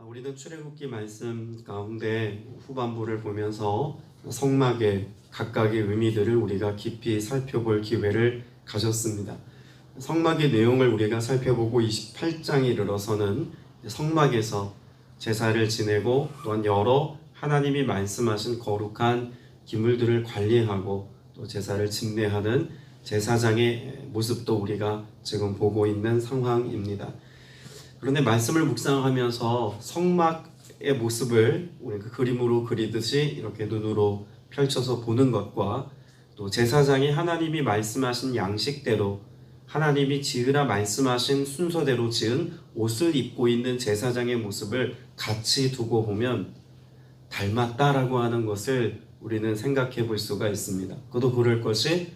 아, 우리는 출애굽기 말씀 가운데 후반부를 보면서 성막의 각각의 의미들을 우리가 깊이 살펴볼 기회를 가졌습니다. 성막의 내용을 우리가 살펴보고 28장에 이르러서는 성막에서 제사를 지내고 또한 여러 하나님이 말씀하신 거룩한 기물들을 관리하고 또 제사를 집례하는 제사장의 모습도 우리가 지금 보고 있는 상황입니다. 그런데 말씀을 묵상하면서 성막의 모습을 우리 그 그림으로 그리듯이 이렇게 눈으로 펼쳐서 보는 것과 또 제사장이 하나님이 말씀하신 양식대로 하나님이 지으라 말씀하신 순서대로 지은 옷을 입고 있는 제사장의 모습을 같이 두고 보면 닮았다라고 하는 것을 우리는 생각해 볼 수가 있습니다. 그도 그럴 것이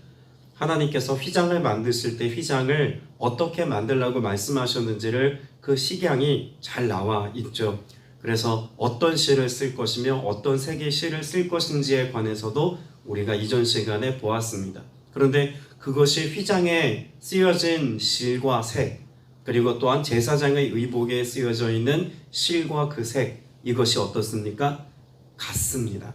하나님께서 휘장을 만드실 때 휘장을 어떻게 만들라고 말씀하셨는지를 그 식양이 잘 나와 있죠. 그래서 어떤 실을 쓸 것이며 어떤 색의 실을 쓸 것인지에 관해서도 우리가 이전 시간에 보았습니다. 그런데 그것이 휘장에 쓰여진 실과 색, 그리고 또한 제사장의 의복에 쓰여져 있는 실과 그 색, 이것이 어떻습니까? 같습니다.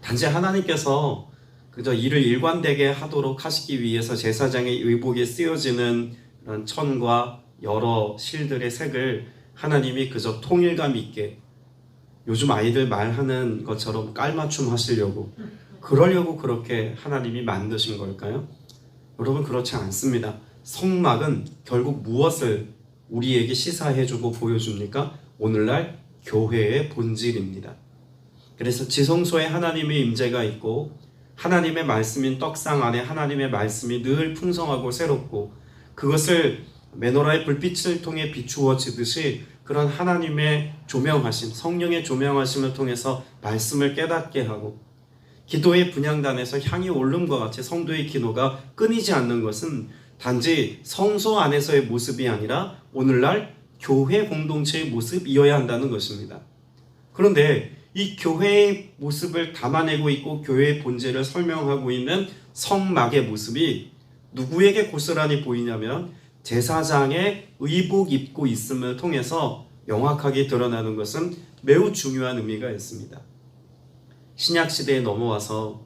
단지 하나님께서 그저 이를 일관되게 하도록 하시기 위해서 제사장의 의복에 쓰여지는 그런 천과 여러 실들의 색을 하나님이 그저 통일감 있게 요즘 아이들 말하는 것처럼 깔맞춤 하시려고 그러려고 그렇게 하나님이 만드신 걸까요? 여러분 그렇지 않습니다. 성막은 결국 무엇을 우리에게 시사해주고 보여줍니까? 오늘날 교회의 본질입니다. 그래서 지성소에 하나님의 임재가 있고 하나님의 말씀인 떡상 안에 하나님의 말씀이 늘 풍성하고 새롭고 그것을 메노라의 불빛을 통해 비추어지듯이 그런 하나님의 조명하심, 성령의 조명하심을 통해서 말씀을 깨닫게 하고 기도의 분양단에서 향이 오름과 같이 성도의 기도가 끊이지 않는 것은 단지 성소 안에서의 모습이 아니라 오늘날 교회 공동체의 모습이어야 한다는 것입니다. 그런데 이 교회의 모습을 담아내고 있고 교회의 본질을 설명하고 있는 성막의 모습이 누구에게 고스란히 보이냐면 제사장의 의복 입고 있음을 통해서 명확하게 드러나는 것은 매우 중요한 의미가 있습니다. 신약 시대에 넘어와서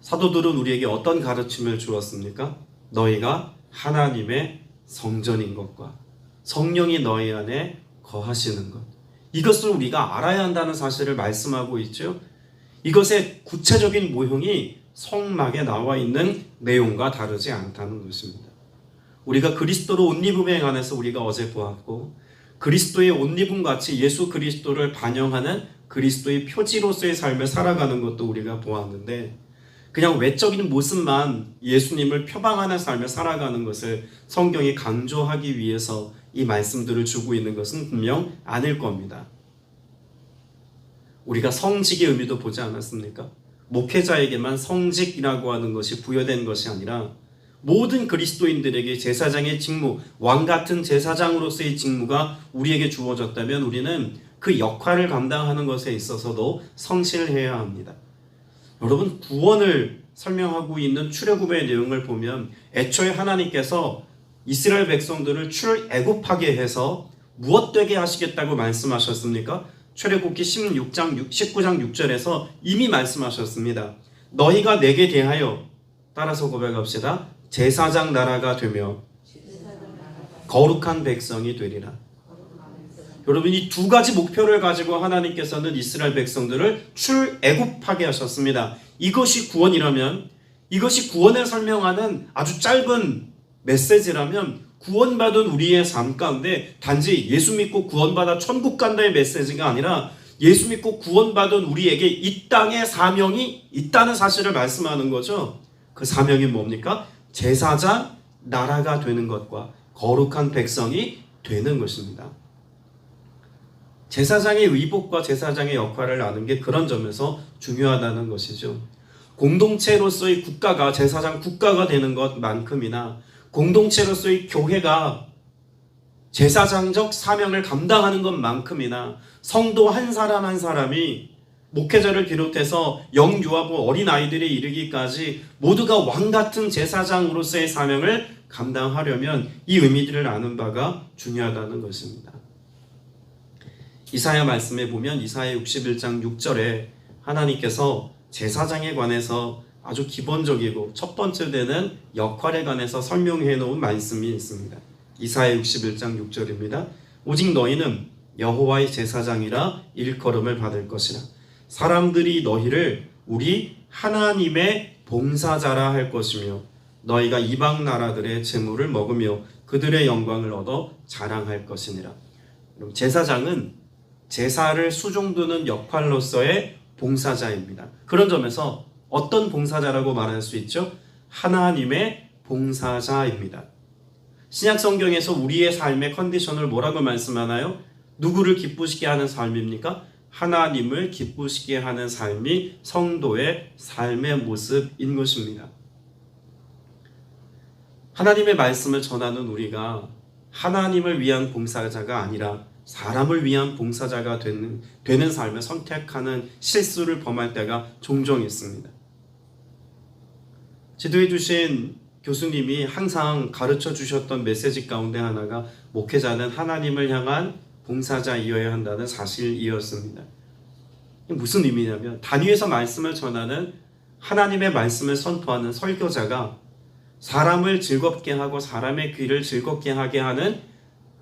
사도들은 우리에게 어떤 가르침을 주었습니까? 너희가 하나님의 성전인 것과 성령이 너희 안에 거하시는 것. 이것을 우리가 알아야 한다는 사실을 말씀하고 있죠. 이것의 구체적인 모형이 성막에 나와 있는 내용과 다르지 않다는 것입니다. 우리가 그리스도로 옷 입음에 관해서 우리가 어제 보았고 그리스도의 옷 입음 같이 예수 그리스도를 반영하는 그리스도의 표지로서의 삶을 살아가는 것도 우리가 보았는데 그냥 외적인 모습만 예수님을 표방하는 삶을 살아가는 것을 성경이 강조하기 위해서 이 말씀들을 주고 있는 것은 분명 아닐 겁니다. 우리가 성직의 의미도 보지 않았습니까? 목회자에게만 성직이라고 하는 것이 부여된 것이 아니라 모든 그리스도인들에게 제사장의 직무, 왕 같은 제사장으로서의 직무가 우리에게 주어졌다면 우리는 그 역할을 감당하는 것에 있어서도 성실해야 합니다. 여러분 구원을 설명하고 있는 출애굽의 내용을 보면 애초에 하나님께서 이스라엘 백성들을 출애굽하게 해서 무엇 되게 하시겠다고 말씀하셨습니까? 출애굽기 16장 6, 19장 6절에서 이미 말씀하셨습니다. 너희가 내게 대하여 따라서 고백합시다. 제사장 나라가 되며 거룩한 백성이 되리라. 여러분 이 두 가지 목표를 가지고 하나님께서는 이스라엘 백성들을 출애굽하게 하셨습니다. 이것이 구원이라면 이것이 구원을 설명하는 아주 짧은 메시지라면 구원받은 우리의 삶 가운데 단지 예수 믿고 구원받아 천국 간다의 메시지가 아니라 예수 믿고 구원받은 우리에게 이 땅의 사명이 있다는 사실을 말씀하는 거죠. 그 사명이 뭡니까? 제사장 나라가 되는 것과 거룩한 백성이 되는 것입니다. 제사장의 의복과 제사장의 역할을 아는 게 그런 점에서 중요하다는 것이죠. 공동체로서의 국가가 제사장 국가가 되는 것만큼이나 공동체로서의 교회가 제사장적 사명을 감당하는 것만큼이나 성도 한 사람 한 사람이 목회자를 비롯해서 영유아부 어린 아이들에 이르기까지 모두가 왕 같은 제사장으로서의 사명을 감당하려면 이 의미들을 아는 바가 중요하다는 것입니다. 이사야 말씀에 보면 이사야 61장 6절에 하나님께서 제사장에 관해서 아주 기본적이고 첫 번째 되는 역할에 관해서 설명해 놓은 말씀이 있습니다. 이사야 61장 6절입니다. 오직 너희는 여호와의 제사장이라 일컬음을 받을 것이라. 사람들이 너희를 우리 하나님의 봉사자라 할 것이며 너희가 이방 나라들의 재물을 먹으며 그들의 영광을 얻어 자랑할 것이니라. 그럼 제사장은 제사를 수종두는 역할로서의 봉사자입니다. 그런 점에서 어떤 봉사자라고 말할 수 있죠? 하나님의 봉사자입니다. 신약 성경에서 우리의 삶의 컨디션을 뭐라고 말씀하나요? 누구를 기쁘시게 하는 삶입니까? 하나님을 기쁘시게 하는 삶이 성도의 삶의 모습인 것입니다. 하나님의 말씀을 전하는 우리가 하나님을 위한 봉사자가 아니라 사람을 위한 봉사자가 되는, 되는 삶을 선택하는 실수를 범할 때가 종종 있습니다. 지도해 주신 교수님이 항상 가르쳐 주셨던 메시지 가운데 하나가 목회자는 하나님을 향한 봉사자이어야 한다는 사실이었습니다. 무슨 의미냐면 단위에서 말씀을 전하는 하나님의 말씀을 선포하는 설교자가 사람을 즐겁게 하고 사람의 귀를 즐겁게 하게 하는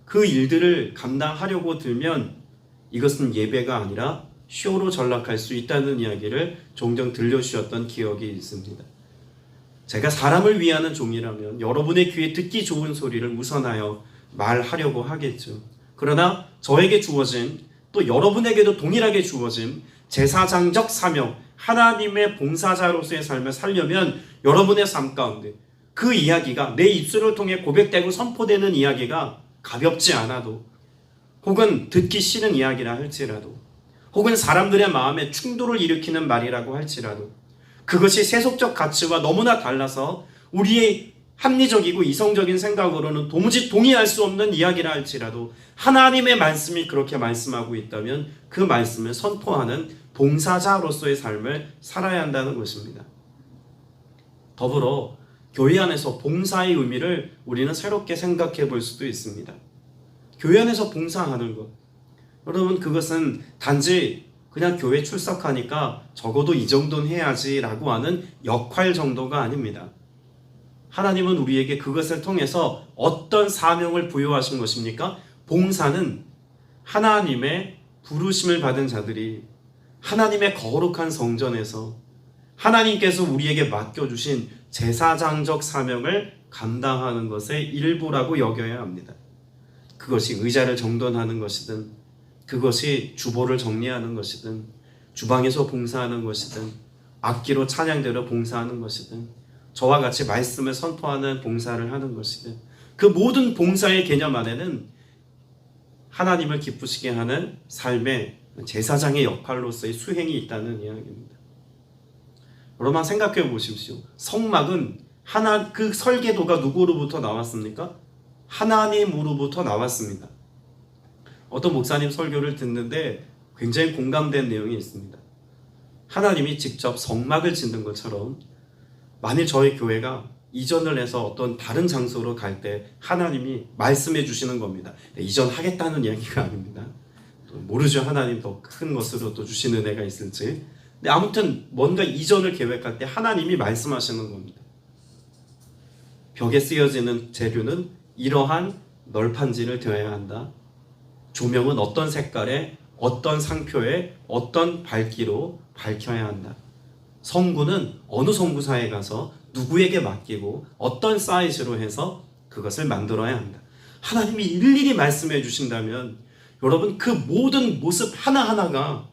그 일들을 감당하려고 들면 이것은 예배가 아니라 쇼로 전락할 수 있다는 이야기를 종종 들려주셨던 기억이 있습니다. 제가 사람을 위하는 종이라면 여러분의 귀에 듣기 좋은 소리를 우선하여 말하려고 하겠죠. 그러나 저에게 주어진 또 여러분에게도 동일하게 주어진 제사장적 사명, 하나님의 봉사자로서의 삶을 살려면 여러분의 삶 가운데 그 이야기가 내 입술을 통해 고백되고 선포되는 이야기가 가볍지 않아도 혹은 듣기 싫은 이야기라 할지라도 혹은 사람들의 마음에 충돌을 일으키는 말이라고 할지라도 그것이 세속적 가치와 너무나 달라서 우리의 합리적이고 이성적인 생각으로는 도무지 동의할 수 없는 이야기라 할지라도 하나님의 말씀이 그렇게 말씀하고 있다면 그 말씀을 선포하는 봉사자로서의 삶을 살아야 한다는 것입니다. 더불어 교회 안에서 봉사의 의미를 우리는 새롭게 생각해 볼 수도 있습니다. 교회 안에서 봉사하는 것. 여러분, 그것은 단지 그냥 교회 출석하니까 적어도 이 정도는 해야지라고 하는 역할 정도가 아닙니다. 하나님은 우리에게 그것을 통해서 어떤 사명을 부여하신 것입니까? 봉사는 하나님의 부르심을 받은 자들이 하나님의 거룩한 성전에서 하나님께서 우리에게 맡겨주신 제사장적 사명을 감당하는 것의 일부라고 여겨야 합니다. 그것이 의자를 정돈하는 것이든, 그것이 주보를 정리하는 것이든, 주방에서 봉사하는 것이든, 악기로 찬양대로 봉사하는 것이든, 저와 같이 말씀을 선포하는 봉사를 하는 것이든, 그 모든 봉사의 개념 안에는 하나님을 기쁘시게 하는 삶의 제사장의 역할로서의 수행이 있다는 이야기입니다. 여러분 생각해 보십시오. 성막은 하나 그 설계도가 누구로부터 나왔습니까? 하나님으로부터 나왔습니다. 어떤 목사님 설교를 듣는데 굉장히 공감된 내용이 있습니다. 하나님이 직접 성막을 짓는 것처럼 만일 저희 교회가 이전을 해서 어떤 다른 장소로 갈 때 하나님이 말씀해 주시는 겁니다. 네, 이전하겠다는 이야기가 아닙니다. 모르죠. 하나님 더 큰 것으로 또 주시는 애가 있을지. 근데 아무튼 뭔가 이전을 계획할 때 하나님이 말씀하시는 겁니다. 벽에 쓰여지는 재료는 이러한 널판지를 되어야 한다. 조명은 어떤 색깔에 어떤 상표에 어떤 밝기로 밝혀야 한다. 성구는 어느 성구사에 가서 누구에게 맡기고 어떤 사이즈로 해서 그것을 만들어야 한다. 하나님이 일일이 말씀해 주신다면 여러분 그 모든 모습 하나하나가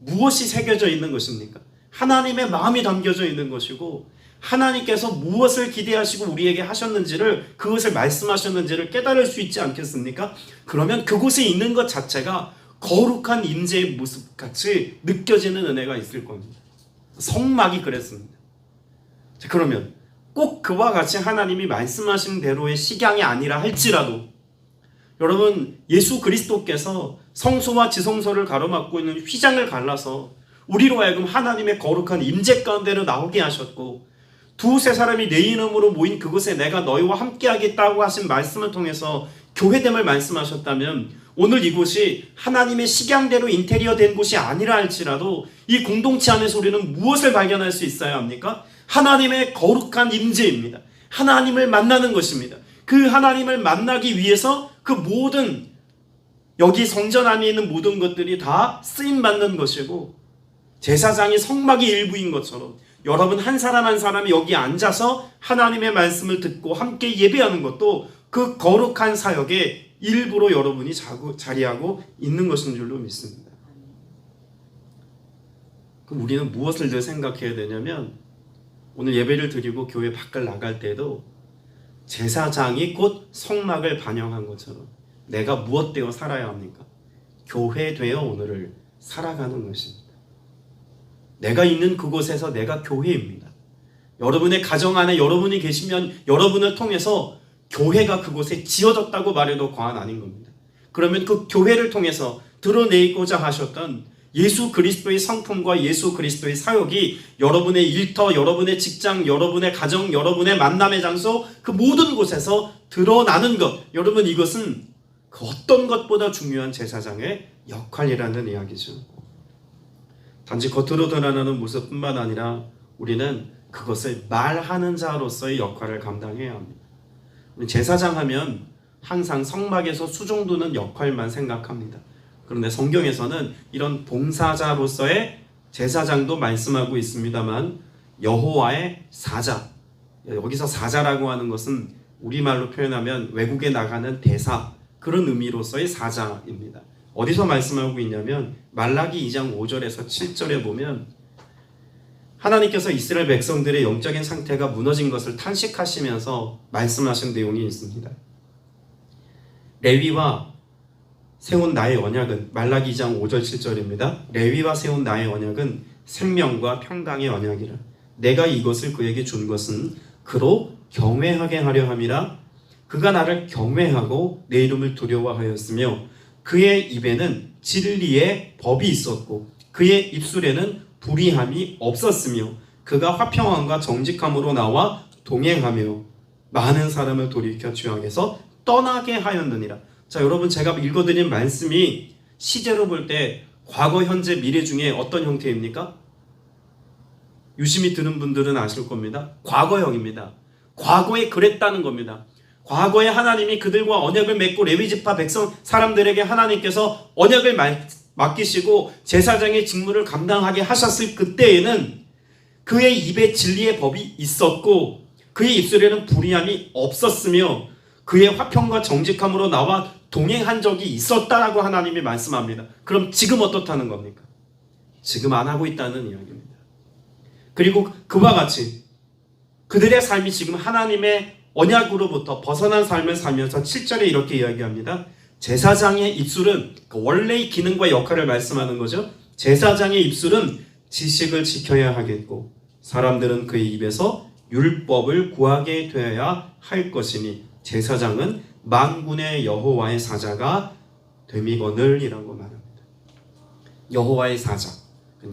무엇이 새겨져 있는 것입니까? 하나님의 마음이 담겨져 있는 것이고 하나님께서 무엇을 기대하시고 우리에게 하셨는지를 그것을 말씀하셨는지를 깨달을 수 있지 않겠습니까? 그러면 그곳에 있는 것 자체가 거룩한 임재의 모습 같이 느껴지는 은혜가 있을 겁니다. 성막이 그랬습니다. 자, 그러면 꼭 그와 같이 하나님이 말씀하신 대로의 식양이 아니라 할지라도 여러분 예수 그리스도께서 성소와 지성소를 가로막고 있는 휘장을 갈라서 우리로 하여금 하나님의 거룩한 임재 가운데로 나오게 하셨고 두세 사람이 내 이름으로 모인 그곳에 내가 너희와 함께 하겠다고 하신 말씀을 통해서 교회됨을 말씀하셨다면 오늘 이곳이 하나님의 식양대로 인테리어 된 곳이 아니라 할지라도 이 공동체 안에서 우리는 무엇을 발견할 수 있어야 합니까? 하나님의 거룩한 임재입니다. 하나님을 만나는 것입니다. 그 하나님을 만나기 위해서 그 모든 여기 성전 안에 있는 모든 것들이 다 쓰임 받는 것이고 제사장이 성막의 일부인 것처럼 여러분 한 사람 한 사람이 여기 앉아서 하나님의 말씀을 듣고 함께 예배하는 것도 그 거룩한 사역의 일부로 여러분이 자고, 자리하고 있는 것인 줄로 믿습니다. 그럼 우리는 무엇을 늘 생각해야 되냐면 오늘 예배를 드리고 교회 밖을 나갈 때도 제사장이 곧 성막을 반영한 것처럼 내가 무엇 되어 살아야 합니까? 교회 되어 오늘을 살아가는 것입니다. 내가 있는 그곳에서 내가 교회입니다. 여러분의 가정 안에 여러분이 계시면 여러분을 통해서 교회가 그곳에 지어졌다고 말해도 과언 아닌 겁니다. 그러면 그 교회를 통해서 드러내고자 하셨던 예수 그리스도의 성품과 예수 그리스도의 사역이 여러분의 일터, 여러분의 직장, 여러분의 가정, 여러분의 만남의 장소 그 모든 곳에서 드러나는 것. 여러분 이것은 그 어떤 것보다 중요한 제사장의 역할이라는 이야기죠. 단지 겉으로 드러나는 모습뿐만 아니라 우리는 그것을 말하는 자로서의 역할을 감당해야 합니다. 제사장 하면 항상 성막에서 수종두는 역할만 생각합니다. 그런데 성경에서는 이런 봉사자로서의 제사장도 말씀하고 있습니다만 여호와의 사자 여기서 사자라고 하는 것은 우리말로 표현하면 외국에 나가는 대사 그런 의미로서의 사자입니다. 어디서 말씀하고 있냐면 말라기 2장 5절에서 7절에 보면 하나님께서 이스라엘 백성들의 영적인 상태가 무너진 것을 탄식하시면서 말씀하신 내용이 있습니다. 레위와 세운 나의 언약은 말라기 2장 5절 7절입니다. 레위와 세운 나의 언약은 생명과 평강의 언약이라. 내가 이것을 그에게 준 것은 그로 경외하게 하려 함이라. 그가 나를 경외하고 내 이름을 두려워하였으며 그의 입에는 진리의 법이 있었고 그의 입술에는 불의함이 없었으며 그가 화평함과 정직함으로 나와 동행하며 많은 사람을 돌이켜 죄악에서 떠나게 하였느니라. 자, 여러분 제가 읽어드린 말씀이 시제로 볼 때 과거, 현재, 미래 중에 어떤 형태입니까? 유심히 들은 분들은 아실 겁니다. 과거형입니다. 과거에 그랬다는 겁니다. 과거에 하나님이 그들과 언약을 맺고 레위 지파 백성 사람들에게 하나님께서 언약을 맡기시고 제사장의 직무를 감당하게 하셨을 그때에는 그의 입에 진리의 법이 있었고 그의 입술에는 불의함이 없었으며 그의 화평과 정직함으로 나와 동행한 적이 있었다라고 하나님이 말씀합니다. 그럼 지금 어떻다는 겁니까? 지금 안 하고 있다는 이야기입니다. 그리고 그와 같이 그들의 삶이 지금 하나님의 언약으로부터 벗어난 삶을 살면서 7절에 이렇게 이야기합니다. 제사장의 입술은 그 원래의 기능과 역할을 말씀하는 거죠. 제사장의 입술은 지식을 지켜야 하겠고 사람들은 그의 입에서 율법을 구하게 되어야 할 것이니 제사장은 만군의 여호와의 사자가 됨이거늘이라고 말합니다. 여호와의 사자,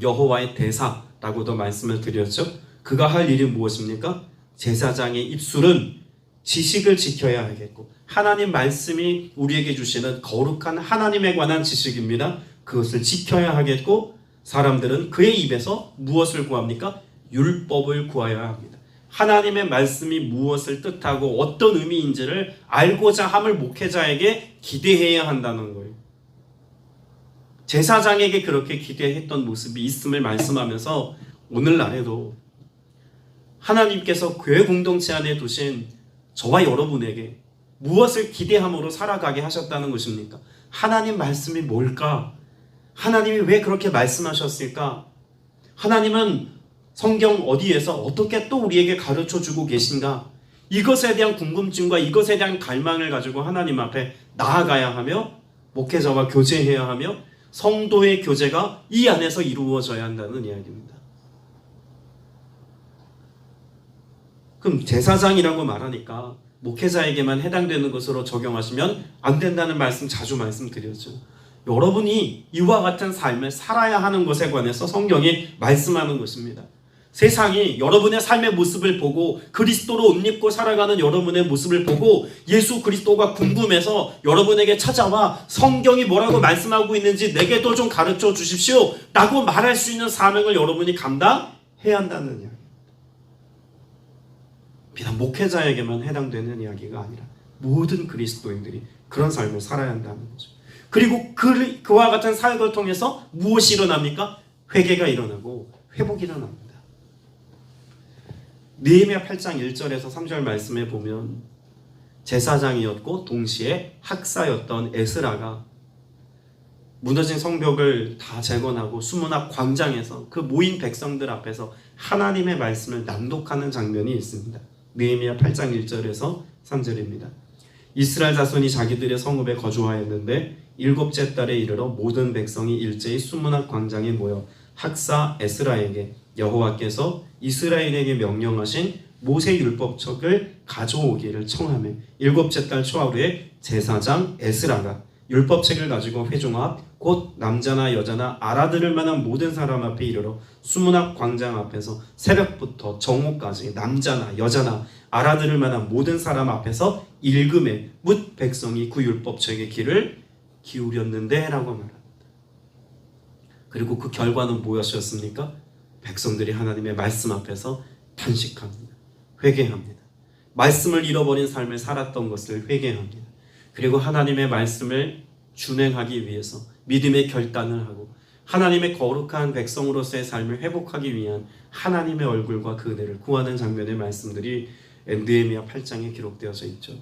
여호와의 대사라고도 말씀을 드렸죠. 그가 할 일이 무엇입니까? 제사장의 입술은 지식을 지켜야 하겠고 하나님 말씀이 우리에게 주시는 거룩한 하나님에 관한 지식입니다. 그것을 지켜야 하겠고 사람들은 그의 입에서 무엇을 구합니까? 율법을 구하여야 합니다. 하나님의 말씀이 무엇을 뜻하고 어떤 의미인지를 알고자 함을 목회자에게 기대해야 한다는 거예요. 제사장에게 그렇게 기대했던 모습이 있음을 말씀하면서 오늘날에도 하나님께서 교회 공동체 안에 두신 저와 여러분에게 무엇을 기대함으로 살아가게 하셨다는 것입니까? 하나님 말씀이 뭘까? 하나님이 왜 그렇게 말씀하셨을까? 하나님은 성경 어디에서 어떻게 또 우리에게 가르쳐 주고 계신가? 이것에 대한 궁금증과 이것에 대한 갈망을 가지고 하나님 앞에 나아가야 하며 목회자와 교제해야 하며 성도의 교제가 이 안에서 이루어져야 한다는 이야기입니다. 그럼 제사장이라고 말하니까 목회자에게만 해당되는 것으로 적용하시면 안 된다는 말씀 자주 말씀드렸죠. 여러분이 이와 같은 삶을 살아야 하는 것에 관해서 성경이 말씀하는 것입니다. 세상이 여러분의 삶의 모습을 보고 그리스도로 옷 입고 살아가는 여러분의 모습을 보고 예수 그리스도가 궁금해서 여러분에게 찾아와 성경이 뭐라고 말씀하고 있는지 내게도 좀 가르쳐 주십시오. 라고 말할 수 있는 사명을 여러분이 감당해야 한다는 이야기. 비단 목회자에게만 해당되는 이야기가 아니라 모든 그리스도인들이 그런 삶을 살아야 한다는 거죠. 그리고 그, 그와 같은 사역을 통해서 무엇이 일어납니까? 회개가 일어나고 회복이 일어납니다. 느헤미야 8장 1절에서 3절 말씀에 보면 제사장이었고 동시에 학사였던 에스라가 무너진 성벽을 다 재건하고 수문 앞 광장에서 그 모인 백성들 앞에서 하나님의 말씀을 낭독하는 장면이 있습니다. 느헤미야 8장 1절에서 3절입니다. 이스라엘 자손이 자기들의 성읍에 거주하였는데 일곱째 달에 이르러 모든 백성이 일제히 수문 앞 광장에 모여 학사 에스라에게 여호와께서 이스라엘에게 명령하신 모세 율법책을 가져오기를 청하며 일곱째 달 초하루에 제사장 에스라가 율법책을 가지고 회중 앞 곧 남자나 여자나 알아들을 만한 모든 사람 앞에 이르러 수문 앞 광장 앞에서 새벽부터 정오까지 남자나 여자나 알아들을 만한 모든 사람 앞에서 읽음에 묻 백성이 그 율법책의 귀를 기울였는데 라고 말합니다. 그리고 그 결과는 무엇이었습니까? 백성들이 하나님의 말씀 앞에서 탄식합니다. 회개합니다. 말씀을 잃어버린 삶을 살았던 것을 회개합니다. 그리고 하나님의 말씀을 준행하기 위해서 믿음의 결단을 하고 하나님의 거룩한 백성으로서의 삶을 회복하기 위한 하나님의 얼굴과 그 은혜를 구하는 장면의 말씀들이 엔드에미아 8장에 기록되어져 있죠.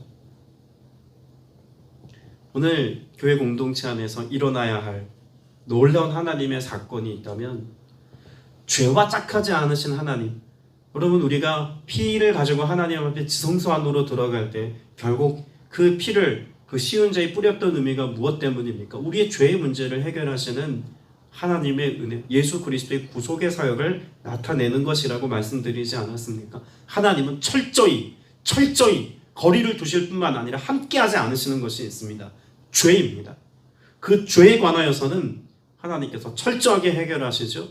오늘 교회 공동체 안에서 일어나야 할 놀라운 하나님의 사건이 있다면 죄와 짝하지 않으신 하나님 여러분 우리가 피를 가지고 하나님 앞에 지성소 안으로 들어갈 때 결국 그 피를 그 쉬운 자에 뿌렸던 의미가 무엇 때문입니까? 우리의 죄의 문제를 해결하시는 하나님의 은혜, 예수 그리스도의 구속의 사역을 나타내는 것이라고 말씀드리지 않았습니까? 하나님은 철저히 철저히 거리를 두실 뿐만 아니라 함께하지 않으시는 것이 있습니다. 죄입니다. 그 죄에 관하여서는 하나님께서 철저하게 해결하시죠.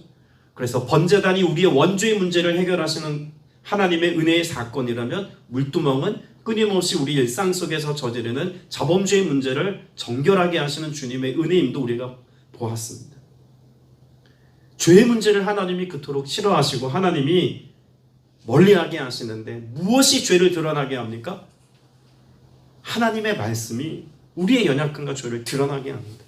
그래서 번제단이 우리의 원죄의 문제를 해결하시는 하나님의 은혜의 사건이라면 물두멍은 끊임없이 우리 일상 속에서 저지르는 자범죄의 문제를 정결하게 하시는 주님의 은혜임도 우리가 보았습니다. 죄의 문제를 하나님이 그토록 싫어하시고 하나님이 멀리하게 하시는데 무엇이 죄를 드러나게 합니까? 하나님의 말씀이 우리의 연약함과 죄를 드러나게 합니다.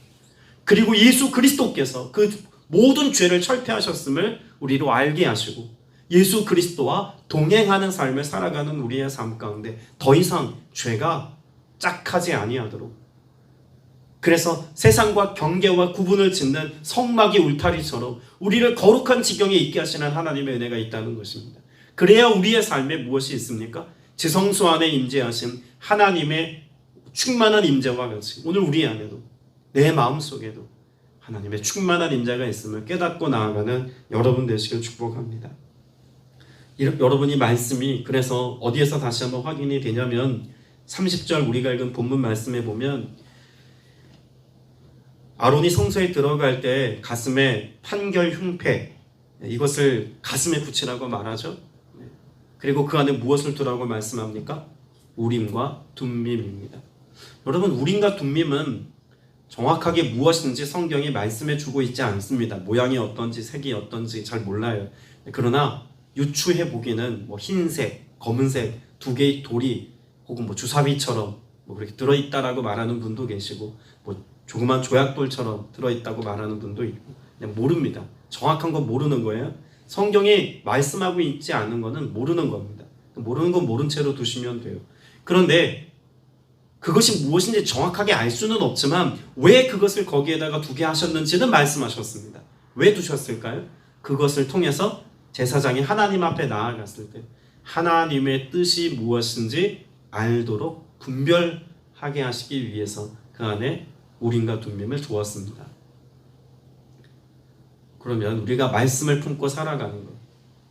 그리고 예수 그리스도께서 그 모든 죄를 철폐하셨음을 우리로 알게 하시고 예수 그리스도와 동행하는 삶을 살아가는 우리의 삶 가운데 더 이상 죄가 짝하지 아니하도록 그래서 세상과 경계와 구분을 짓는 성막이 울타리처럼 우리를 거룩한 지경에 있게 하시는 하나님의 은혜가 있다는 것입니다. 그래야 우리의 삶에 무엇이 있습니까? 지성소 안에 임재하신 하나님의 충만한 임재와 같이 오늘 우리 안에도 내 마음 속에도 하나님의 충만한 임재가 있음을 깨닫고 나아가는 여러분 되시길 축복합니다. 여러분이 말씀이 그래서 어디에서 다시 한번 확인이 되냐면 30절 우리가 읽은 본문 말씀에 보면 아론이 성소에 들어갈 때 가슴에 판결 흉패 이것을 가슴에 붙이라고 말하죠. 그리고 그 안에 무엇을 두라고 말씀합니까? 우림과 둠밈입니다. 여러분 우림과 둠밈은 정확하게 무엇인지 성경이 말씀해 주고 있지 않습니다. 모양이 어떤지 색이 어떤지 잘 몰라요. 그러나 유추해 보기는 뭐 흰색, 검은색 두 개의 돌이 혹은 뭐 주사위처럼 뭐 그렇게 들어 있다라고 말하는 분도 계시고 뭐 조그만 조약돌처럼 들어 있다고 말하는 분도 있고 그냥 모릅니다. 정확한 건 모르는 거예요. 성경이 말씀하고 있지 않은 거는 모르는 겁니다. 모르는 건 모른 채로 두시면 돼요. 그런데 그것이 무엇인지 정확하게 알 수는 없지만 왜 그것을 거기에다가 두게 하셨는지는 말씀하셨습니다. 왜 두셨을까요? 그것을 통해서 제사장이 하나님 앞에 나아갔을 때 하나님의 뜻이 무엇인지 알도록 분별하게 하시기 위해서 그 안에 우림과 둠밈을 두었습니다. 그러면 우리가 말씀을 품고 살아가는 것.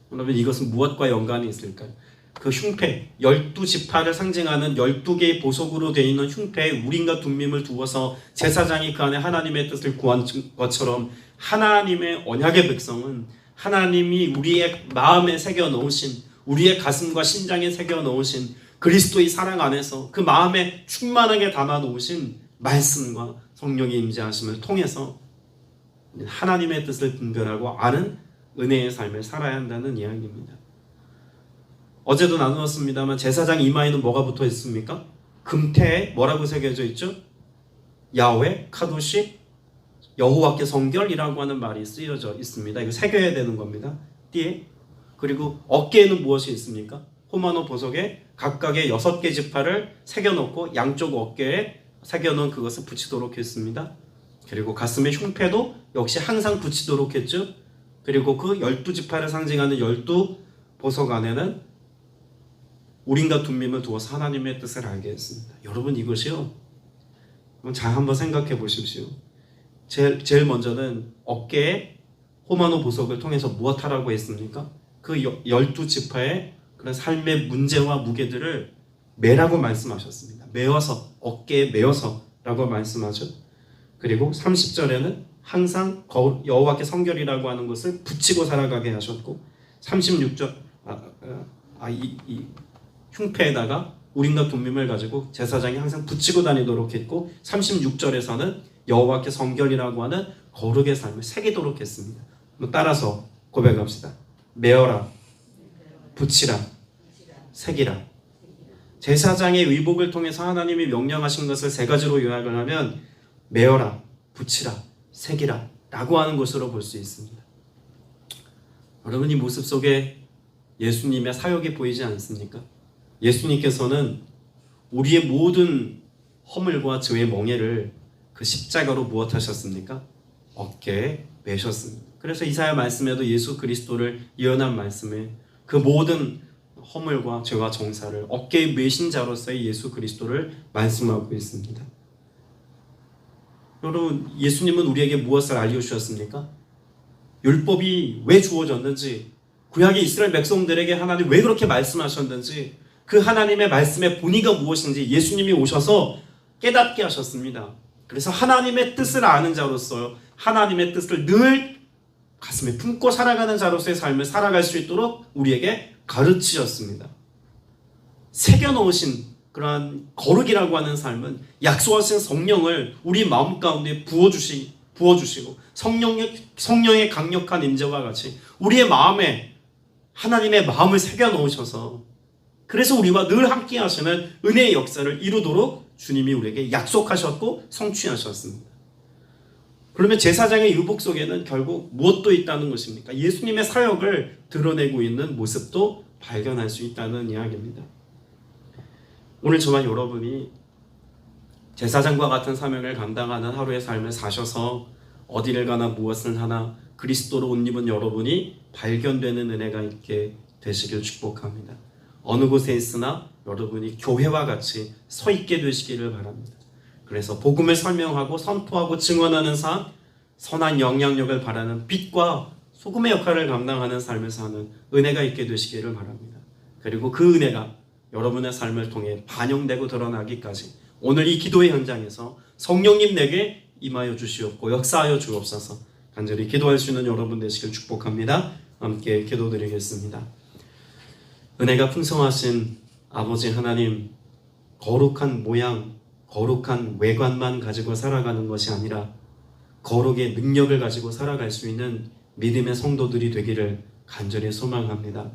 그러면 이것은 무엇과 연관이 있을까요? 그 흉패, 열두 지파를 상징하는 열두 개의 보석으로 되어 있는 흉패에 우림과 둠밈을 두어서 제사장이 그 안에 하나님의 뜻을 구한 것처럼 하나님의 언약의 백성은 하나님이 우리의 마음에 새겨 놓으신 우리의 가슴과 심장에 새겨 놓으신 그리스도의 사랑 안에서 그 마음에 충만하게 담아 놓으신 말씀과 성령의 임재하심을 통해서 하나님의 뜻을 분별하고 아는 은혜의 삶을 살아야 한다는 이야기입니다. 어제도 나누었습니다만 제사장 이마에는 뭐가 붙어 있습니까? 금태에 뭐라고 새겨져 있죠? 야훼, 카도시, 여호와께 성결이라고 하는 말이 쓰여져 있습니다. 이거 새겨야 되는 겁니다. 띠에 그리고 어깨에는 무엇이 있습니까? 호마노 보석에 각각의 여섯 개 지파를 새겨놓고 양쪽 어깨에 새겨놓은 그것을 붙이도록 했습니다. 그리고 가슴의 흉패도 역시 항상 붙이도록 했죠. 그리고 그 열두 지파를 상징하는 열두 보석 안에는 우린과 둠밈을 두어서 하나님의 뜻을 알게 했습니다. 여러분 이것이요. 잘 한번 생각해 보십시오. 제일, 제일 먼저는 어깨에 호마노 보석을 통해서 무엇하라고 했습니까? 그 여- 열두 지파의 그런 삶의 문제와 무게들을 매라고 말씀하셨습니다. 메어서 어깨에 메어서라고 말씀하죠. 그리고 30절에는 항상 거- 여호와께 성결이라고 하는 것을 붙이고 살아가게 하셨고 36절 아, 아, 아, 이, 이 흉패에다가 우린과 둠밈을 가지고 제사장이 항상 붙이고 다니도록 했고 36절에서는 여호와께 성결이라고 하는 거룩의 삶을 새기도록 했습니다. 따라서 고백합시다. 메어라, 붙이라, 새기라. 제사장의 의복을 통해서 하나님이 명령하신 것을 세 가지로 요약을 하면 메어라, 붙이라, 새기라 라고 하는 것으로 볼 수 있습니다. 여러분 이 모습 속에 예수님의 사역이 보이지 않습니까? 예수님께서는 우리의 모든 허물과 죄의 멍에를 그 십자가로 무엇하셨습니까? 어깨에 매셨습니다. 그래서 이사야 말씀에도 예수 그리스도를 예언한 말씀에 그 모든 허물과 죄와 정사를 어깨에 매신 자로서의 예수 그리스도를 말씀하고 있습니다. 여러분 예수님은 우리에게 무엇을 알려주셨습니까? 율법이 왜 주어졌는지 구약의 이스라엘 백성들에게 하나님 왜 그렇게 말씀하셨는지 그 하나님의 말씀의 본의가 무엇인지 예수님이 오셔서 깨닫게 하셨습니다. 그래서 하나님의 뜻을 아는 자로서 하나님의 뜻을 늘 가슴에 품고 살아가는 자로서의 삶을 살아갈 수 있도록 우리에게 가르치셨습니다. 새겨놓으신 그러한 거룩이라고 하는 삶은 약속하신 성령을 우리 마음 가운데 부어주시, 부어주시고 성령의, 성령의 강력한 임재와 같이 우리의 마음에 하나님의 마음을 새겨놓으셔서 그래서 우리와 늘 함께 하시는 은혜의 역사를 이루도록 주님이 우리에게 약속하셨고 성취하셨습니다. 그러면 제사장의 유복 속에는 결국 무엇도 있다는 것입니까? 예수님의 사역을 드러내고 있는 모습도 발견할 수 있다는 이야기입니다. 오늘 저와 여러분이 제사장과 같은 사명을 감당하는 하루의 삶을 사셔서 어디를 가나 무엇을 하나 그리스도로 옷 입은 여러분이 발견되는 은혜가 있게 되시길 축복합니다. 어느 곳에 있으나 여러분이 교회와 같이 서 있게 되시기를 바랍니다. 그래서 복음을 설명하고 선포하고 증언하는 삶, 선한 영향력을 바라는 빛과 소금의 역할을 감당하는 삶을 사는 은혜가 있게 되시기를 바랍니다. 그리고 그 은혜가 여러분의 삶을 통해 반영되고 드러나기까지 오늘 이 기도의 현장에서 성령님 내게 임하여 주시옵고 역사하여 주옵소서 간절히 기도할 수 있는 여러분 되시길 축복합니다. 함께 기도드리겠습니다. 은혜가 풍성하신 아버지 하나님 거룩한 모양, 거룩한 외관만 가지고 살아가는 것이 아니라 거룩의 능력을 가지고 살아갈 수 있는 믿음의 성도들이 되기를 간절히 소망합니다.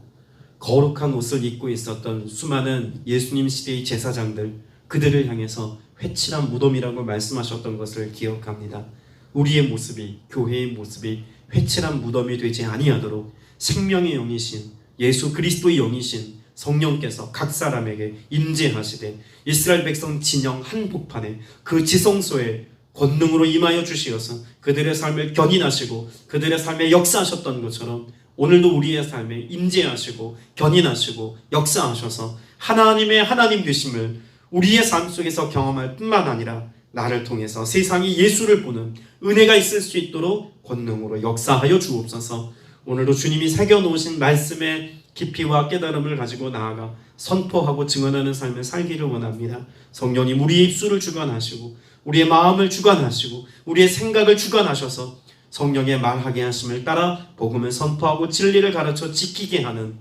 거룩한 옷을 입고 있었던 수많은 예수님 시대의 제사장들 그들을 향해서 회칠한 무덤이라고 말씀하셨던 것을 기억합니다. 우리의 모습이 교회의 모습이 회칠한 무덤이 되지 아니하도록 생명의 영이신 예수 그리스도의 영이신 성령께서 각 사람에게 임재하시되 이스라엘 백성 진영 한복판에 그 지성소에 권능으로 임하여 주시어서 그들의 삶을 견인하시고 그들의 삶에 역사하셨던 것처럼 오늘도 우리의 삶에 임재하시고 견인하시고 역사하셔서 하나님의 하나님 되심을 우리의 삶 속에서 경험할 뿐만 아니라 나를 통해서 세상이 예수를 보는 은혜가 있을 수 있도록 권능으로 역사하여 주옵소서. 오늘도 주님이 새겨 놓으신 말씀의 깊이와 깨달음을 가지고 나아가 선포하고 증언하는 삶을 살기를 원합니다. 성령님 우리의 입술을 주관하시고 우리의 마음을 주관하시고 우리의 생각을 주관하셔서 성령의 말하게 하심을 따라 복음을 선포하고 진리를 가르쳐 지키게 하는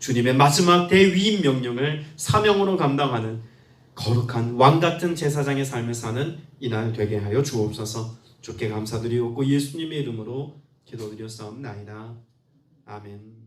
주님의 마지막 대위임 명령을 사명으로 감당하는 거룩한 왕 같은 제사장의 삶을 사는 이날 되게 하여 주옵소서. 주께 감사드리옵고 예수님의 이름으로 기도드렸사옵나이다. 아멘.